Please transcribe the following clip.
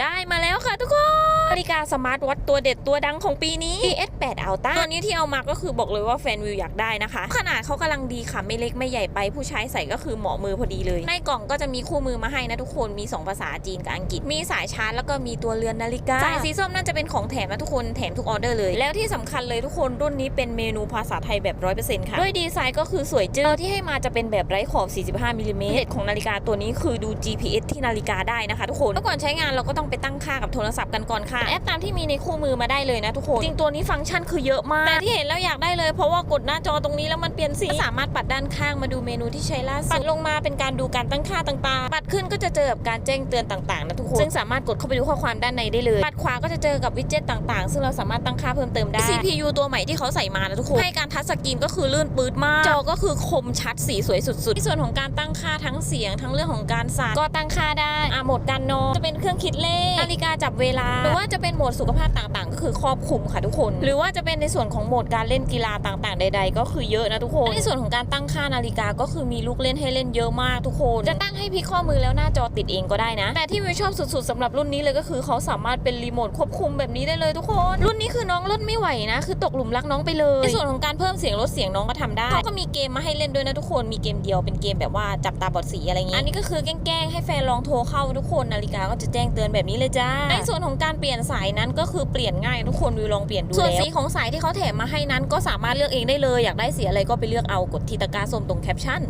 ได้มาแล้ว ฬิกาสมาร์ทวอทตัวเด็ดตัวดังของปีนี้ PS8 Ultra ตัวนี้ที่เอามาก็คือบอกเลยว่าแฟนวิวอยากได้นะคะ ขนาดเขากำลังดีค่ะ ไม่เล็กไม่ใหญ่ไปผู้ใช้ใส่ก็คือเหมาะมือพอดีเลย ในกล่องก็จะมีคู่มือมาให้นะทุกคนมี 2 ภาษาจีนกับอังกฤษ มีสายชาร์จแล้วก็มีตัวเรือนนาฬิกาสายสีส้มนั่นจะเป็นของแถมนะทุกคนแถมทุกออเดอร์เลย แล้วที่สำคัญเลยทุกคนรุ่นนี้เป็นเมนูภาษาไทยแบบ100%ค่ะด้วยดีไซน์ก็คือสวยจึ้งที่ให้มาจะเป็นแบบไร้ขอบ 45มิลลิเมตรเด็ดของนาฬิกาตัวนี้คือดู GPS ที่นาฬิกาได้นะคะ ทุกคนแล้วก่อนใช้งานเราก็ต้องไปตั้งค่ากับโทรศัพท์กันก่อนค่ะแอปตามที่มีในคู่มือมาได้เลยนะทุกคนจริงตัวนี้ฟังก์ชันคือเยอะมากแต่ที่เห็นแล้วอยากได้เลยเพราะว่ากดหน้าจอตรงนี้แล้วมันเปลี่ยนสีสามารถปัดด้านข้างมาดูเมนูที่ใช้ล่าสุดปัดลงมาเป็นการดูการตั้งค่าต่างๆ ปัดขึ้นก็จะเจอกับการแจ้งเตือนต่างๆนะทุกคนซึ่งสามารถกดเข้าไปดูข้อความด้านในได้เลยปัดขวาก็จะเจอกับวิดเจ็ตต่างๆ ซึ่งเราสามารถตั้งค่าเพิ่มเติมได้ CPU ตัวใหม่ที่เขาใส่มานะทุกคนให้การทัชสกรีนก็คือลื่นปื๊ดมากจอก็คือคมชัดสีสวยสุดๆในส่วนของการตั้งค่าทั้งเสียงทั้งเรื่องของการสั่นก็ตั้งค่าได้อะโหมดการนอนจะเป็นเครื่องคิดเลขนาฬิกาจับเวลาหรือว่าจะเป็นโหมดสุขภาพต่างๆ ก็คือครอบคลุมค่ะทุกคน หรือว่าจะเป็นในส่วนของโหมดการเล่นกีฬาต่างๆ ใด ๆ ก็คือเยอะนะทุกคน ในส่วนของการตั้งค่านาฬิกาก็คือมีลูกเล่นให้เล่นเยอะมากทุกคน จะตั้งให้พลิกข้อมือแล้วหน้าจอติดเองก็ได้นะ แต่ที่วิวชอบสุดๆสำหรับรุ่นนี้เลยก็คือเขาสามารถเป็นรีโมทควบคุมแบบนี้ได้เลยทุกคน รุ่นนี้คือน้องเล่นไม่ไหวนะ คือตกหลุมรักน้องไปเลยในส่วนของการเพิ่มเสียงลดเสียงน้องก็ทำได้เขาก็มีเกมมาให้เล่นด้วยนะทุกคนมีเกมเดียวเป็นเกมแบบว่าจับตาบอดสีอะไรเงี้ยอันนี้ก็คือแกล้งๆให้แฟนลองโทรเข้าทุกคนนาฬิกาก็จะแจ้งเตือนแบบนี้เลยจ้าในส่วนของการเปลี่ยนสายนั้นก็คือเปลี่ยนง่ายทุกคนวิวลองเปลี่ยนดูแล้วส่วนสีของสายที่เขาแถมมาให้นั้นก็สามารถเลือกเองได้เลยอยากได้สีอะไรก็ไปเลือกเอากดที่ตะกร้าส้มตรงแคปชั่น